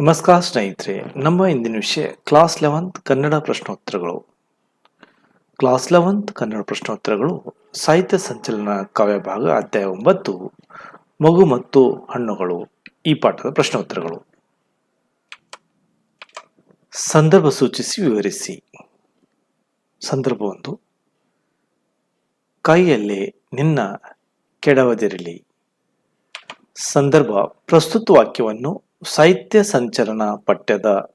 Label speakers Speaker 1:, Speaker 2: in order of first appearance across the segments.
Speaker 1: ನಮಸ್ಕಾರ ಸ್ನೇಹಿತರೆ, ನಮ್ಮ ಇಂದಿನ ವಿಷಯ ಕ್ಲಾಸ್ ಲೆವೆಂತ್ ಕನ್ನಡ ಪ್ರಶ್ನೋತ್ತರಗಳು. ಕ್ಲಾಸ್ ಲೆವೆಂತ್ ಕನ್ನಡ ಪ್ರಶ್ನೋತ್ತರಗಳು ಸಾಹಿತ್ಯ ಸಂಚಲನ ಕಾವ್ಯ ಭಾಗ ಅಧ್ಯಾಯ ಒಂಬತ್ತು, ಮಗು ಮತ್ತು ಹಣ್ಣುಗಳು, ಈ ಪಾಠದ ಪ್ರಶ್ನೋತ್ತರಗಳು. ಸಂದರ್ಭ ಸೂಚಿಸಿ ವಿವರಿಸಿ. ಸಂದರ್ಭ ಒಂದು, ಕೈಯಲ್ಲಿ ನಿನ್ನ ಕೆಡವದಿರಲಿ. ಸಂದರ್ಭ, ಪ್ರಸ್ತುತ ವಾಕ್ಯವನ್ನು ಸಾಹಿತ್ಯ ಸಂಚಲನ ಪಠ್ಯದ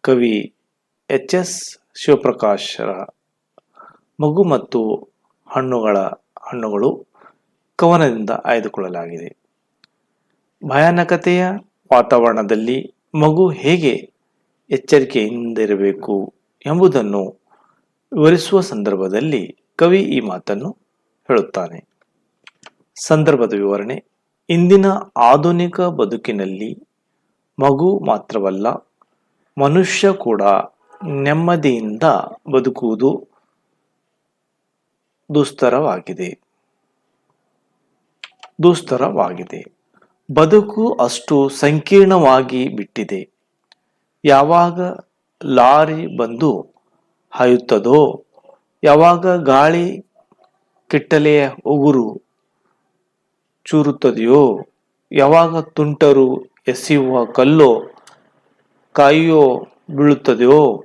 Speaker 1: ಕವಿ ಎಚ್ ಎಸ್ ಶಿವಪ್ರಕಾಶರ ಮಗು ಮತ್ತು ಹಣ್ಣುಗಳ ಹಣ್ಣುಗಳು ಕವನದಿಂದ ಆಯ್ದುಕೊಳ್ಳಲಾಗಿದೆ. ಭಯಾನಕತೆಯ ವಾತಾವರಣದಲ್ಲಿ ಮಗು ಹೇಗೆ ಎಚ್ಚರಿಕೆಯಿಂದಿರಬೇಕು ಎಂಬುದನ್ನು ವಿವರಿಸುವ ಸಂದರ್ಭದಲ್ಲಿ ಕವಿ ಈ ಮಾತನ್ನು ಹೇಳುತ್ತಾನೆ. ಸಂದರ್ಭದ ವಿವರಣೆ, ಇಂದಿನ ಆಧುನಿಕ ಬದುಕಿನಲ್ಲಿ ಮಗು ಮಾತ್ರವಲ್ಲ, ಮನುಷ್ಯ ಕೂಡ ನೆಮ್ಮದಿಯಿಂದ ಬದುಕುವುದು ದುಸ್ತರವಾಗಿದೆ. ದುಸ್ತರವಾಗಿದೆ. ಬದುಕು ಅಷ್ಟು ಸಂಕೀರ್ಣವಾಗಿ ಬಿಟ್ಟಿದೆ. ಯಾವಾಗ ಲಾರಿ ಬಂದು ಹಾಯುತ್ತದೋ, ಯಾವಾಗ ಗಾಳಿ ಕಿಟ್ಟಲೆಯ ಉಗುರು ಚೂರುತ್ತದೆಯೋ, ಯಾವಾಗ ತುಂಟರು ಎಸೆಯುವ ಕಲ್ಲೋ ಕಾಯಿಯೋ ಬೀಳುತ್ತದೆಯೋ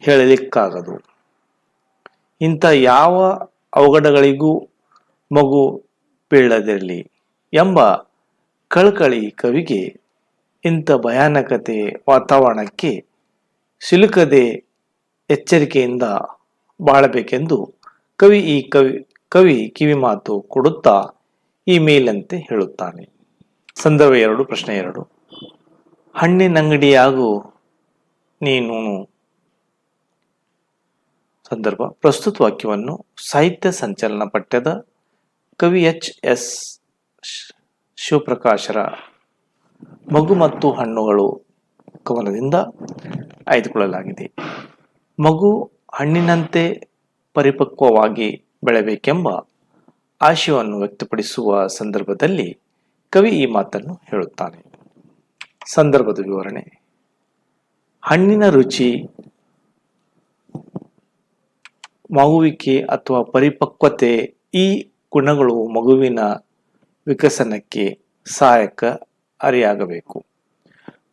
Speaker 1: ಹೇಳಲಿಕ್ಕಾಗದು. ಇಂಥ ಯಾವ ಅವಘಡಗಳಿಗೂ ಮಗು ಬೀಳದಿರಲಿ ಎಂಬ ಕಳಕಳಿ ಕವಿಗೆ ಇಂಥ ಭಯಾನಕತೆ ವಾತಾವರಣಕ್ಕೆ ಸಿಲುಕದೆ ಎಚ್ಚರಿಕೆಯಿಂದ ಬಾಳಬೇಕೆಂದು ಕವಿ ಈ ಕವಿ ಕವಿ ಕಿವಿಮಾತು ಕೊಡುತ್ತಾ ಈ ಮೇಲಂತೆ ಹೇಳುತ್ತಾನೆ. ಸಂದರ್ಭ ಎರಡು, ಪ್ರಶ್ನೆ ಎರಡು. ಹಣ್ಣಿನಂಗಡಿಯಾಗು ನೀನು ಸಂದರ್ಭ. ಪ್ರಸ್ತುತ ವಾಕ್ಯವನ್ನು ಸಾಹಿತ್ಯ ಸಂಚಲನ ಪಠ್ಯದ ಕವಿ ಎಚ್ ಎಸ್ ಶಿವಪ್ರಕಾಶರ ಮಗು ಮತ್ತು ಹಣ್ಣುಗಳು ಕವನದಿಂದ ಆಯ್ದುಕೊಳ್ಳಲಾಗಿದೆ. ಮಗು ಹಣ್ಣಿನಂತೆ ಪರಿಪಕ್ವವಾಗಿ ಬೆಳೆಯಬೇಕೆಂಬ ಆಶಯವನ್ನು ವ್ಯಕ್ತಪಡಿಸುವ ಸಂದರ್ಭದಲ್ಲಿ ಕವಿ ಈ ಮಾತನ್ನು ಹೇಳುತ್ತಾನೆ. ಸಂದರ್ಭದ ವಿವರಣೆ. ಹಣ್ಣಿನ ರುಚಿ ಮಗುವಿಕೆ ಅಥವಾ ಪರಿಪಕ್ವತೆ ಈ ಗುಣಗಳು ಮಗುವಿನ ವಿಕಸನಕ್ಕೆ ಸಹಾಯಕ ಅರಿಯಾಗಬೇಕು.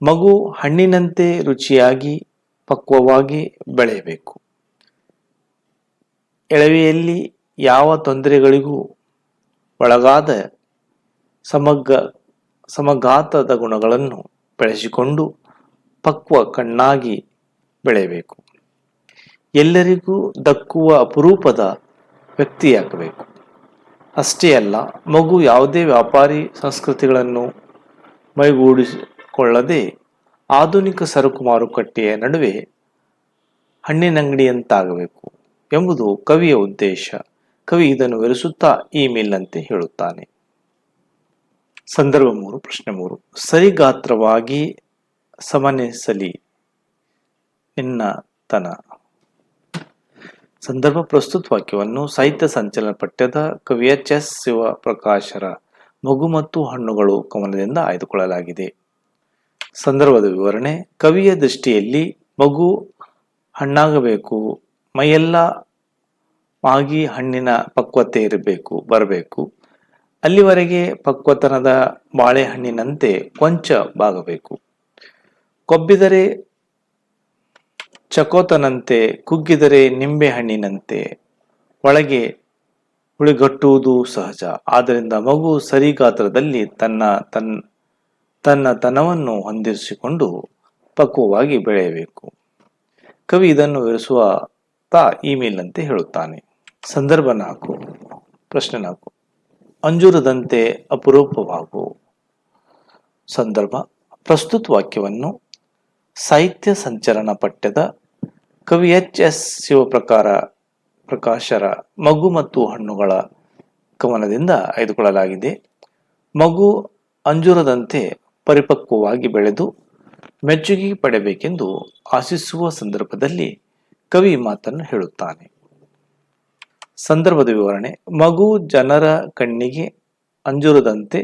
Speaker 1: ಮಗು ಹಣ್ಣಿನಂತೆ ರುಚಿಯಾಗಿ, ಪಕ್ವವಾಗಿ ಬೆಳೆಯಬೇಕು. ಎಳವೆಯಲ್ಲಿ ಯಾವ ತೊಂದರೆಗಳಿಗೂ ಒಳಗಾದ ಸಮಗ್ರ ಸಮಗಾತದ ಗುಣಗಳನ್ನು ಬೆಳೆಸಿಕೊಂಡು ಪಕ್ವ ಕಣ್ಣಾಗಿ ಬೆಳೆಯಬೇಕು. ಎಲ್ಲರಿಗೂ ದಕ್ಕುವ ಅಪರೂಪದ ವ್ಯಕ್ತಿಯಾಗಬೇಕು. ಅಷ್ಟೇ ಅಲ್ಲ, ಮಗು ಯಾವುದೇ ವ್ಯಾಪಾರಿ ಸಂಸ್ಕೃತಿಗಳನ್ನು ಮೈಗೂಡಿಸಿಕೊಳ್ಳದೆ ಆಧುನಿಕ ಸರಕು ಮಾರುಕಟ್ಟೆಯ ನಡುವೆ ಹಣ್ಣಿನಂಗಡಿಯಂತಾಗಬೇಕು ಎಂಬುದು ಕವಿಯ ಉದ್ದೇಶ. ಕವಿ ಇದನ್ನು ವಿವರಿಸುತ್ತಾ ಈ ಮೇಲಿನಂತೆ ಹೇಳುತ್ತಾನೆ. ಸಂದರ್ಭ ಮೂರು, ಪ್ರಶ್ನೆ ಮೂರು. ಸರಿಗಾತ್ರವಾಗಿ ಸಮನಿಸಲಿ ನಿನ್ನತನ ಸಂದರ್ಭ ಪ್ರಸ್ತುತ ವಾಕ್ಯವನ್ನು ಸಾಹಿತ್ಯ ಸಂಚಲನ ಪಠ್ಯದ ಕವಿಯ ಎಸ್ ಶಿವಪ್ರಕಾಶರ ಮಗು ಮತ್ತು ಹಣ್ಣುಗಳು ಕವನದಿಂದ ಆಯ್ದುಕೊಳ್ಳಲಾಗಿದೆ. ಸಂದರ್ಭದ ವಿವರಣೆ, ಕವಿಯ ದೃಷ್ಟಿಯಲ್ಲಿ ಮಗು ಹಣ್ಣಾಗಬೇಕು, ಮೈಯೆಲ್ಲ ಮಾಗಿ ಹಣ್ಣಿನ ಪಕ್ವತೆ ಇರಬೇಕು, ಬರಬೇಕು. ಅಲ್ಲಿವರೆಗೆ ಪಕ್ವತನದ ಬಾಳೆಹಣ್ಣಿನಂತೆ ಕೊಂಚ ಬಾಗಬೇಕು. ಕೊಬ್ಬಿದರೆ ಚಕೋತನಂತೆ, ಕುಗ್ಗಿದರೆ ನಿಂಬೆ ಹಣ್ಣಿನಂತೆ ಒಳಗೆ ಹುಳಿಗಟ್ಟುವುದು ಸಹಜ. ಆದ್ದರಿಂದ ಮಗು ಸರಿ ಗಾತ್ರದಲ್ಲಿ ತನ್ನ ತನ್ನ ತನ್ನ ತನವನ್ನು ಹೊಂದಿಸಿಕೊಂಡು ಪಕ್ವವಾಗಿ ಬೆಳೆಯಬೇಕು. ಕವಿ ಇದನ್ನು ವಿವರಿಸುವ ತಾ ಇಮೇಲ್ನಂತೆ ಹೇಳುತ್ತಾನೆ. ಸಂದರ್ಭ ನಾಲ್ಕು. ಪ್ರಶ್ನೆ ನಾಲ್ಕು. ಅಂಜೂರದಂತೆ ಅಪರೂಪವಾಗು. ಸಂದರ್ಭ. ಪ್ರಸ್ತುತ ವಾಕ್ಯವನ್ನು ಸಾಹಿತ್ಯ ಸಂಚಲನ ಪಠ್ಯದ ಕವಿ ಎಚ್ ಎಸ್ ಶಿವಪ್ರಕಾರ ಪ್ರಕಾಶರ ಮಗು ಮತ್ತು ಹಣ್ಣುಗಳ ಕವನದಿಂದ ಆಯ್ದುಕೊಳ್ಳಲಾಗಿದೆ. ಮಗು ಅಂಜೂರದಂತೆ ಪರಿಪಕ್ವವಾಗಿ ಬೆಳೆದು ಮೆಚ್ಚುಗೆ ಪಡೆಯಬೇಕೆಂದು ಆಶಿಸುವ ಸಂದರ್ಭದಲ್ಲಿ ಕವಿ ಮಾತನ್ನು ಹೇಳುತ್ತಾನೆ. ಸಂದರ್ಭದ ವಿವರಣೆ. ಮಗು ಜನರ ಕಣ್ಣಿಗೆ ಅಂಜುರದಂತೆ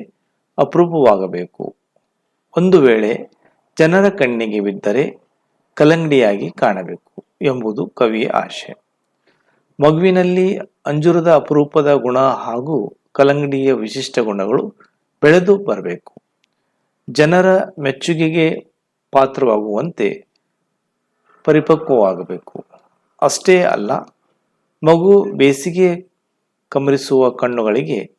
Speaker 1: ಅಪರೂಪವಾಗಬೇಕು. ಒಂದು ವೇಳೆ ಜನರ ಕಣ್ಣಿಗೆ ಬಿದ್ದರೆ ಕಲಂಗಡಿಯಾಗಿ ಕಾಣಬೇಕು ಎಂಬುದು ಕವಿಯ ಆಶೆ. ಮಗುವಿನಲ್ಲಿ ಅಂಜುರದ ಅಪರೂಪದ ಗುಣ ಹಾಗೂ ಕಲಂಗಡಿಯ ವಿಶಿಷ್ಟ ಗುಣಗಳು ಬೆಳೆದು ಬರಬೇಕು. ಜನರ ಮೆಚ್ಚುಗೆಗೆ ಪಾತ್ರವಾಗುವಂತೆ ಪರಿಪಕ್ವವಾಗಬೇಕು. ಅಷ್ಟೇ ಅಲ್ಲ ಮಗು ಬೇಸಿಗೆ ಕಮರಿಸುವ ಕಣ್ಣುಗಳಿಗೆ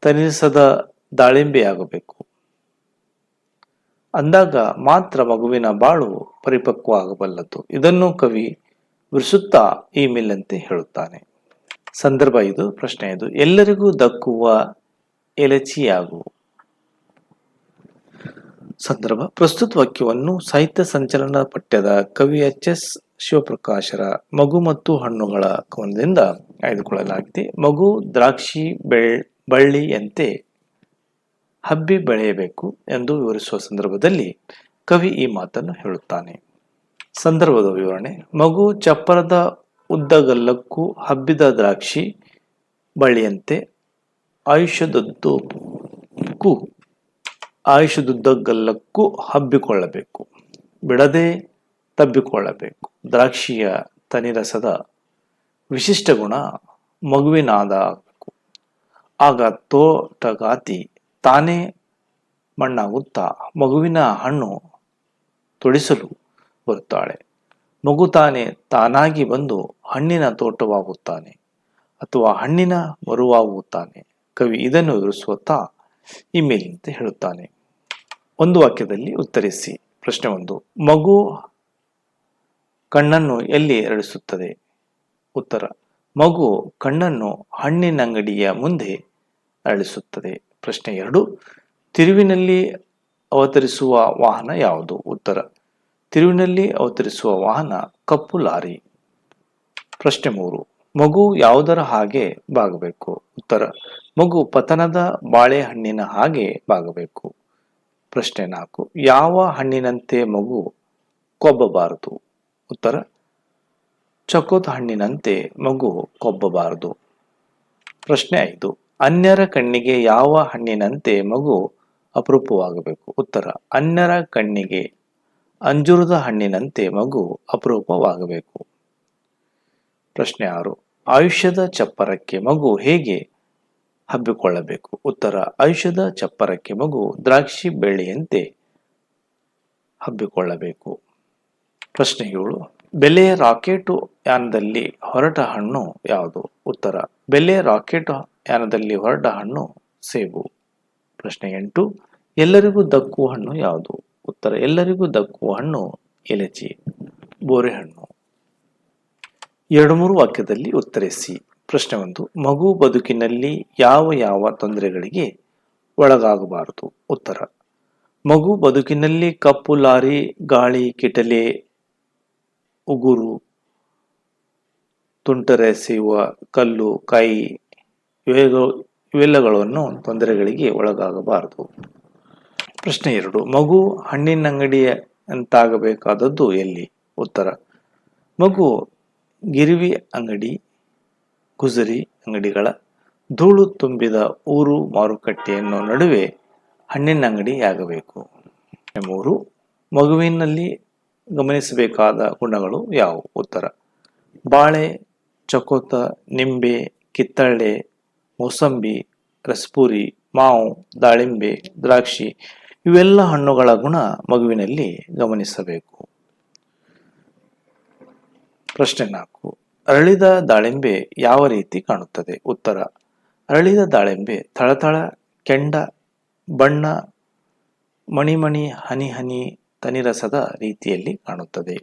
Speaker 1: ತನಿಸದ ದಾಳಿಂಬೆಯಾಗಬೇಕು. ಅಂದಾಗ ಮಾತ್ರ ಮಗುವಿನ ಬಾಳು ಪರಿಪಕ್ವ ಆಗಬಲ್ಲದು ಇದನ್ನು ಕವಿ ವಿವರಿಸುತ್ತಾ ಈ ಮೇಲಂತೆ ಹೇಳುತ್ತಾನೆ. ಸಂದರ್ಭ ಇದು, ಪ್ರಶ್ನೆ ಇದು. ಎಲ್ಲರಿಗೂ ದಕ್ಕುವ ಎಲಚಿಯಾಗು. ಸಂದರ್ಭ, ಪ್ರಸ್ತುತ ವಾಕ್ಯವನ್ನು ಸಾಹಿತ್ಯ ಸಂಚಲನ ಪಠ್ಯದ ಕವಿ ಎಚ್ ಎಸ್ ಶಿವಪ್ರಕಾಶರ ಮಗು ಮತ್ತು ಹಣ್ಣುಗಳ ಕವನದಿಂದ ಆಯ್ದುಕೊಳ್ಳಲಾಗಿದೆ. ಮಗು ದ್ರಾಕ್ಷಿ ಬೆಳ್, ಬಳ್ಳಿಯಂತೆ ಹಬ್ಬಿ ಬೆಳೆಯಬೇಕು ಎಂದು ವಿವರಿಸುವ ಸಂದರ್ಭದಲ್ಲಿ ಕವಿ ಈ ಮಾತನ್ನು ಹೇಳುತ್ತಾನೆ. ಸಂದರ್ಭದ ವಿವರಣೆ, ಮಗು ಚಪ್ಪರದ ಉದ್ದಗಲ್ಲಕ್ಕೂ ಹಬ್ಬಿದ ದ್ರಾಕ್ಷಿ ಬಳ್ಳಿಯಂತೆ ಆಯುಷ್ಯದದ್ದಕ್ಕೂ, ಆಯುಷ್ಯದುದ್ದಗಲ್ಲಕ್ಕೂ ಹಬ್ಬಿಕೊಳ್ಳಬೇಕು. ಬಿಡದೆ ತಬ್ಬಿಕೊಳ್ಳಬೇಕು. ದ್ರಾಕ್ಷಿಯ ತನಿರಸದ ವಿಶಿಷ್ಟ ಗುಣ ಮಗುವಿನಾದ ಆಗ ತೋಟಗಾತಿ ತಾನೇ ಮಣ್ಣಾಗುತ್ತಾ, ಮಗುವಿನ ಹಣ್ಣು ತೊಡಿಸಲು ಬರುತ್ತಾಳೆ. ಮಗು ತಾನೇ ತಾನಾಗಿ ಬಂದು ಹಣ್ಣಿನ ತೋಟವಾಗುತ್ತಾನೆ ಅಥವಾ ಹಣ್ಣಿನ ಮರುವಾಗುತ್ತಾನೆ. ಕವಿ ಇದನ್ನು ವಿವರಿಸುತ್ತಾ ಈ ಮೇಲಿನಂತೆ ಹೇಳುತ್ತಾನೆ. ಒಂದು ವಾಕ್ಯದಲ್ಲಿ ಉತ್ತರಿಸಿ. ಪ್ರಶ್ನೆ ಒಂದು, ಮಗು ಕಣ್ಣನ್ನು ಎಲ್ಲಿ ಎರಡಿಸುತ್ತದೆ ಉತ್ತರ, ಮಗು ಕಣ್ಣನ್ನು ಹಣ್ಣಿನಂಗಡಿಯ ಮುಂದೆ ಅರಳಿಸುತ್ತದೆ. ಪ್ರಶ್ನೆ ಎರಡು, ತಿರುವಿನಲ್ಲಿ ಅವತರಿಸುವ ವಾಹನ ಯಾವುದು? ಉತ್ತರ, ತಿರುವಿನಲ್ಲಿ ಅವತರಿಸುವ ವಾಹನ ಕಪ್ಪು ಲಾರಿ. ಪ್ರಶ್ನೆ ಮೂರು, ಮಗು ಯಾವುದರ ಹಾಗೆ ಬಾಗಬೇಕು? ಉತ್ತರ, ಮಗು ಪತನದ ಬಾಳೆಹಣ್ಣಿನ ಹಾಗೆ ಬಾಗಬೇಕು. ಪ್ರಶ್ನೆ ನಾಲ್ಕು, ಯಾವ ಹಣ್ಣಿನಂತೆ ಮಗು ಕೊಬ್ಬಬಾರದು? ಉತ್ತರ ಚಕೋತ ಹಣ್ಣಿನಂತೆ ಮಗು ಕೊಬ್ಬಬಾರದು. ಪ್ರಶ್ನೆ ಐದು, ಅನ್ಯರ ಕಣ್ಣಿಗೆ ಯಾವ ಹಣ್ಣಿನಂತೆ ಮಗು ಅಪರೂಪವಾಗಬೇಕು? ಉತ್ತರ, ಅನ್ಯರ ಕಣ್ಣಿಗೆ ಅಂಜುರದ ಹಣ್ಣಿನಂತೆ ಮಗು ಅಪರೂಪವಾಗಬೇಕು. ಪ್ರಶ್ನೆ ಆರು, ಆಯುಷ್ಯದ ಚಪ್ಪರಕ್ಕೆ ಮಗು ಹೇಗೆ ಹಬ್ಬಿಕೊಳ್ಳಬೇಕು? ಉತ್ತರ, ಆಯುಷ್ಯದ ಚಪ್ಪರಕ್ಕೆ ಮಗು ದ್ರಾಕ್ಷಿ ಬೆಳೆಯಂತೆ ಹಬ್ಬಿಕೊಳ್ಳಬೇಕು. ಪ್ರಶ್ನೆ ಏಳು ಬೆಲೆಯ ರಾಕೆಟು ಯಾನದಲ್ಲಿ ಹೊರಟ ಹಣ್ಣು ಯಾವುದು? ಉತ್ತರ, ಬೆಲೆ ರಾಕೆಟ್ ಯಾನದಲ್ಲಿ ಹೊರಟ ಹಣ್ಣು ಸೇಬು. ಪ್ರಶ್ನೆ ಎಂಟು, ಎಲ್ಲರಿಗೂ ದಕ್ಕುವ ಹಣ್ಣು ಯಾವುದು? ಉತ್ತರ, ಎಲ್ಲರಿಗೂ ದಕ್ಕುವ ಹಣ್ಣು ಎಲೆಚಿ, ಬೋರೆ ಹಣ್ಣು. ಎರಡು ಮೂರು ವಾಕ್ಯದಲ್ಲಿ ಉತ್ತರಿಸಿ. ಪ್ರಶ್ನೆ ಒಂದು, ಮಗು ಬದುಕಿನಲ್ಲಿ ಯಾವ ಯಾವ ತೊಂದರೆಗಳಿಗೆ ಒಳಗಾಗಬಾರದು? ಉತ್ತರ, ಮಗು ಬದುಕಿನಲ್ಲಿ ಕಪ್ಪು ಲಾರಿ, ಗಾಳಿ, ಕಿಟಲೆ ಉಗುರು ತುಂಟರೆಸೆಯುವ ಕಲ್ಲು ಕಾಯಿ ಇವೆಗಳು, ಇವೆಲ್ಲಗಳನ್ನು ತೊಂದರೆಗಳಿಗೆ ಒಳಗಾಗಬಾರದು. ಪ್ರಶ್ನೆ ಎರಡು, ಮಗು ಹಣ್ಣಿನ ಅಂಗಡಿಯ ಅಂತಾಗಬೇಕಾದದ್ದು ಎಲ್ಲಿ? ಉತ್ತರ, ಮಗು ಗಿರಿವಿ ಅಂಗಡಿ, ಗುಜರಿ ಅಂಗಡಿಗಳ, ಧೂಳು ತುಂಬಿದ ಊರು ಮಾರುಕಟ್ಟೆಯನ್ನು ನಡುವೆ ಹಣ್ಣಿನ ಅಂಗಡಿಯಾಗಬೇಕು ಮೂರು, ಮಗುವಿನಲ್ಲಿ ಗಮನಿಸಬೇಕಾದ ಗುಣಗಳು ಯಾವುವು? ಉತ್ತರ. ಬಾಳೆ, ಚಕೋತ, ನಿಂಬೆ, ಕಿತ್ತಳೆ, ಮೋಸಂಬಿ, ರಸ್ಪೂರಿ, ಮಾವು, ದಾಳಿಂಬೆ, ದ್ರಾಕ್ಷಿ ಇವೆಲ್ಲ ಹಣ್ಣುಗಳ ಗುಣ ಮಗುವಿನಲ್ಲಿ ಗಮನಿಸಬೇಕು. ಪ್ರಶ್ನೆ ನಾಲ್ಕು. ಅರಳಿದ ದಾಳಿಂಬೆ ಯಾವ ರೀತಿ ಕಾಣುತ್ತದೆ? ಉತ್ತರ. ಅರಳಿದ ದಾಳಿಂಬೆ ಥಳಥಳ ಕೆಂಡ, ಬಣ್ಣ, ಮಣಿಮಣಿ, ಹನಿ ಹನಿ ತನಿರಸದ ರೀತಿಯಲ್ಲಿ ಕಾಣುತ್ತದೆ.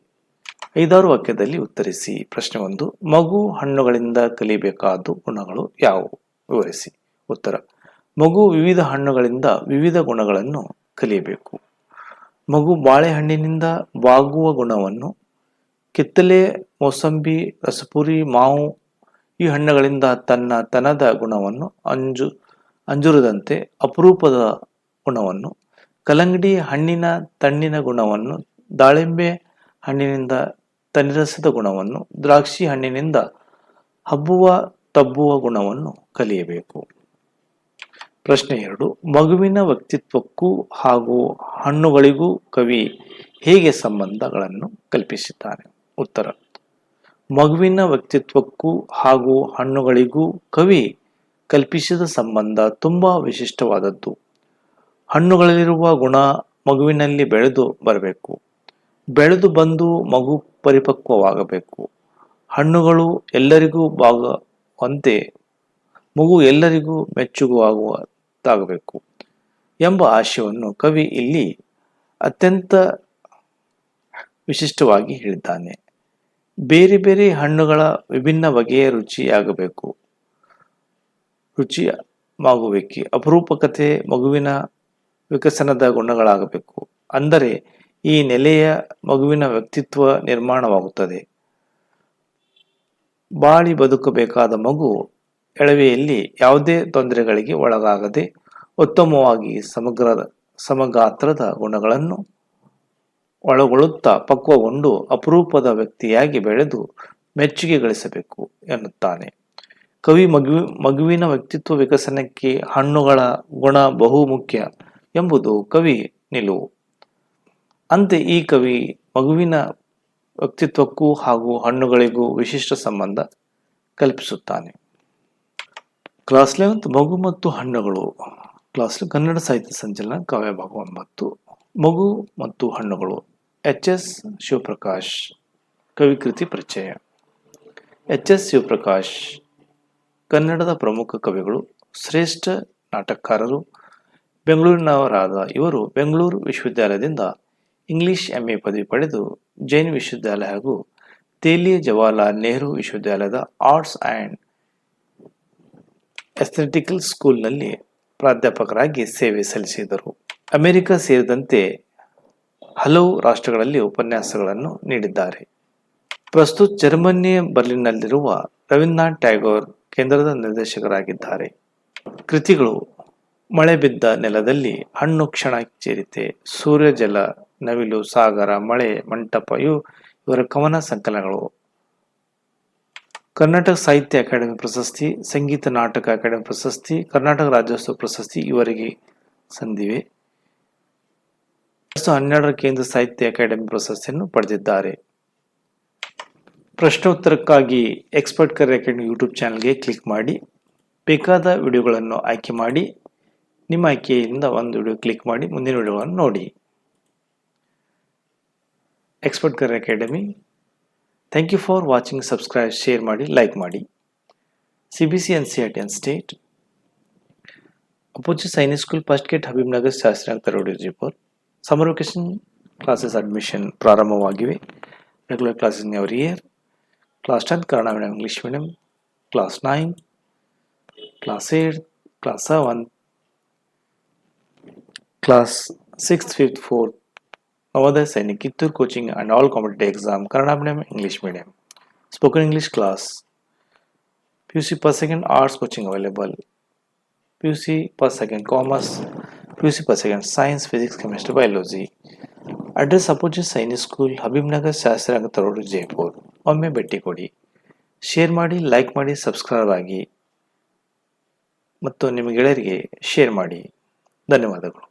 Speaker 1: ಐದಾರು ವಾಕ್ಯದಲ್ಲಿ ಉತ್ತರಿಸಿ. ಪ್ರಶ್ನೆ ಒಂದು, ಮಗು ಹಣ್ಣುಗಳಿಂದ ಕಲಿಬೇಕಾದ ಗುಣಗಳು ಯಾವುವು? ವಿವರಿಸಿ. ಉತ್ತರ, ಮಗು ವಿವಿಧ ಹಣ್ಣುಗಳಿಂದ ವಿವಿಧ ಗುಣಗಳನ್ನು ಕಲಿಯಬೇಕು. ಮಗು ಬಾಳೆಹಣ್ಣಿನಿಂದ ಬಾಗುವ ಗುಣವನ್ನು, ಕಿತ್ತಲೆ, ಮೋಸಂಬಿ, ರಸಪುರಿ, ಮಾವು ಈ ಹಣ್ಣುಗಳಿಂದ ತನ್ನ ತನದ ಗುಣವನ್ನು ಅಂಜು, ಅಂಜುರದಂತೆ ಅಪರೂಪದ ಗುಣವನ್ನು ಕಲ್ಲಂಗಡಿ ಹಣ್ಣಿನ ತಣ್ಣಿನ ಗುಣವನ್ನು, ದಾಳಿಂಬೆ ಹಣ್ಣಿನಿಂದ ತನಿರಸದ ಗುಣವನ್ನು, ದ್ರಾಕ್ಷಿ ಹಣ್ಣಿನಿಂದ ಹಬ್ಬುವ, ತಬ್ಬುವ ಗುಣವನ್ನು ಕಲಿಯಬೇಕು. ಪ್ರಶ್ನೆ ಎರಡು, ಮಗುವಿನ ವ್ಯಕ್ತಿತ್ವಕ್ಕೂ ಹಾಗೂ ಹಣ್ಣುಗಳಿಗೂ ಕವಿ ಹೇಗೆ ಸಂಬಂಧಗಳನ್ನು ಕಲ್ಪಿಸಿದ್ದಾನೆ? ಉತ್ತರ, ಮಗುವಿನ ವ್ಯಕ್ತಿತ್ವಕ್ಕೂ ಹಾಗೂ ಹಣ್ಣುಗಳಿಗೂ ಕವಿ ಕಲ್ಪಿಸಿದ ಸಂಬಂಧ ತುಂಬಾ ವಿಶಿಷ್ಟವಾದದ್ದು. ಹಣ್ಣುಗಳಲ್ಲಿರುವ ಗುಣ ಮಗುವಿನಲ್ಲಿ ಬೆಳೆದು ಬರಬೇಕು. ಬೆಳೆದು ಬಂದು ಮಗು ಪರಿಪಕ್ವವಾಗಬೇಕು. ಹಣ್ಣುಗಳು ಎಲ್ಲರಿಗೂ ಬಾಗುವಂತೆ ಮಗು ಎಲ್ಲರಿಗೂ ಮೆಚ್ಚುಗುವಾಗುವಂತಾಗಬೇಕು ಎಂಬ ಆಶಯವನ್ನು ಕವಿ ಇಲ್ಲಿ ಅತ್ಯಂತ ವಿಶಿಷ್ಟವಾಗಿ ಹೇಳಿದ್ದಾನೆ. ಬೇರೆ ಬೇರೆ ಹಣ್ಣುಗಳ ವಿಭಿನ್ನ ಬಗೆಯ ರುಚಿಯಾಗಬೇಕು. ರುಚಿಯಾಗುವಿಕೆ ಅಪರೂಪಕತೆ ಮಗುವಿನ ವಿಕಸನದ ಗುಣಗಳಾಗಬೇಕು. ಅಂದರೆ ಈ ನೆಲೆಯ ಮಗುವಿನ ವ್ಯಕ್ತಿತ್ವ ನಿರ್ಮಾಣವಾಗುತ್ತದೆ. ಬಾಳಿ ಬದುಕಬೇಕಾದ ಮಗು ಎಳವೆಯಲ್ಲಿ ಯಾವುದೇ ತೊಂದರೆಗಳಿಗೆ ಒಳಗಾಗದೆ ಉತ್ತಮವಾಗಿ ಸಮಗ್ರ, ಸಮಗಾತ್ರದ ಗುಣಗಳನ್ನು ಒಳಗೊಳ್ಳುತ್ತಾ ಪಕ್ವಗೊಂಡು ಅಪರೂಪದ ವ್ಯಕ್ತಿಯಾಗಿ ಬೆಳೆದು ಮೆಚ್ಚುಗೆ ಗಳಿಸಬೇಕು ಎನ್ನುತ್ತಾನೆ. ಕವಿ ಮಗು, ಮಗುವಿನ ವ್ಯಕ್ತಿತ್ವ ವಿಕಸನಕ್ಕೆ ಹಣ್ಣುಗಳ ಗುಣ ಬಹು ಮುಖ್ಯ ಎಂಬುದು ಕವಿ ನಿಲುವು. ಅಂತೆ ಈ ಕವಿ ಮಗುವಿನ ವ್ಯಕ್ತಿತ್ವಕ್ಕೂ ಹಾಗೂ ಹಣ್ಣುಗಳಿಗೂ ವಿಶಿಷ್ಟ ಸಂಬಂಧ ಕಲ್ಪಿಸುತ್ತಾನೆ. ಕ್ಲಾಸ್ ಲೆವೆಂತ್ ಮಗು ಮತ್ತು ಹಣ್ಣುಗಳು. ಕ್ಲಾಸ್ ಕನ್ನಡ ಸಾಹಿತ್ಯ ಸಂಚಲನ ಕಾವ್ಯ ಭಾಗ ಒಂಬತ್ತು. ಮಗು ಮತ್ತು ಹಣ್ಣುಗಳು. H S Shivaprakash. ಕವಿಕೃತಿ ಪರಿಚಯ. H S Shivaprakash. ಕನ್ನಡದ ಪ್ರಮುಖ ಕವಿಗಳು. ಶ್ರೇಷ್ಠ ನಾಟಕಕಾರರು. ಬೆಂಗಳೂರಿನವರಾದ ಇವರು ಬೆಂಗಳೂರು ವಿಶ್ವವಿದ್ಯಾಲಯದಿಂದ ಇಂಗ್ಲಿಷ್ ಎಂಎ ಪದವಿ ಪಡೆದು ಜೈನ್ ವಿಶ್ವವಿದ್ಯಾಲಯ ಹಾಗೂ ದೆಹಲಿಯ ಜವಾಹರ್ಲಾಲ್ ನೆಹರು ವಿಶ್ವವಿದ್ಯಾಲಯದ ಆರ್ಟ್ಸ್ ಆ್ಯಂಡ್ ಎಸ್ಥೆಟಿಕಲ್ ಸ್ಕೂಲ್ನಲ್ಲಿ ಪ್ರಾಧ್ಯಾಪಕರಾಗಿ ಸೇವೆ ಸಲ್ಲಿಸಿದರು. ಅಮೆರಿಕ ಸೇರಿದಂತೆ ಹಲವು ರಾಷ್ಟ್ರಗಳಲ್ಲಿ ಉಪನ್ಯಾಸಗಳನ್ನು ನೀಡಿದ್ದಾರೆ. ಪ್ರಸ್ತುತ ಜರ್ಮನಿಯ ಬರ್ಲಿನ್ನಲ್ಲಿರುವ ರವೀಂದ್ರನಾಥ್ ಟ್ಯಾಗೋರ್ ಕೇಂದ್ರದ ನಿರ್ದೇಶಕರಾಗಿದ್ದಾರೆ. ಕೃತಿಗಳು ಮಳೆ ಬಿದ್ದ ನೆಲದಲ್ಲಿ ಹಣ್ಣು ಕ್ಷಣ ಚೇರಿತೆ. ಸೂರ್ಯ ಜಲ, ನವಿಲು, ಸಾಗರ, ಮಳೆ, ಮಂಟಪ, ಇವು ಇವರ ಕವನ ಸಂಕಲನಗಳು. ಕರ್ನಾಟಕ ಸಾಹಿತ್ಯ ಅಕಾಡೆಮಿ ಪ್ರಶಸ್ತಿ, ಸಂಗೀತ ನಾಟಕ ಅಕಾಡೆಮಿ ಪ್ರಶಸ್ತಿ, ಕರ್ನಾಟಕ ರಾಜ್ಯೋತ್ಸವ ಪ್ರಶಸ್ತಿ ಇವರಿಗೆ ಸಂದಿವೆ. ಹನ್ನೆರಡರ ಕೇಂದ್ರ ಸಾಹಿತ್ಯ ಅಕಾಡೆಮಿ ಪ್ರಶಸ್ತಿಯನ್ನು ಪಡೆದಿದ್ದಾರೆ. ಪ್ರಶ್ನೋತ್ತರಕ್ಕಾಗಿ ಎಕ್ಸ್ಪರ್ಟ್ ಕರಿ ಅಕಾಡೆಮಿ ಯೂಟ್ಯೂಬ್ ಚಾನಲ್ಗೆ ಕ್ಲಿಕ್ ಮಾಡಿ, ಬೇಕಾದ ವಿಡಿಯೋಗಳನ್ನು ಆಯ್ಕೆ ಮಾಡಿ ನಿಮ್ಮ ಆಯ್ಕೆಯಿಂದ ಒಂದು ವಿಡಿಯೋ ಕ್ಲಿಕ್ ಮಾಡಿ, ಮುಂದಿನ ವಿಡಿಯೋವನ್ನು ನೋಡಿ. Expert career academy thank you for watching subscribe share ಮಾಡಿ ಲೈಕ್ ಮಾಡಿ. C B C N C T N state opposite Sainik school first gate Habib Nagar Shastri road Vijayapur summer vacation classes admission ಪ್ರಾರಂಭವಾಗಿವೆ. Regular classes in year class tenth Kannada medium English medium class nine class eight class seven Class sixth fifth fourth Navodaya Sainik, Kittur coaching and all competitive exam, Kannada medium, English medium. Spoken English class. PUC per second arts coaching available. PUC per second commerce. PUC per second science, physics, chemistry, biology. Address opposite Sainik school Habib Nagar ಶಾಸ್ತ್ರಾಂಗ road Jaipur ಒಮ್ಮೆ ಭೇಟಿ ಕೊಡಿ share ಮಾಡಿ like ಮಾಡಿ subscribe ಆಗಿ ಮತ್ತು ನಿಮ್ಮ ಗೆಳೆಯರಿಗೆ share ಮಾಡಿ ಧನ್ಯವಾದಗಳು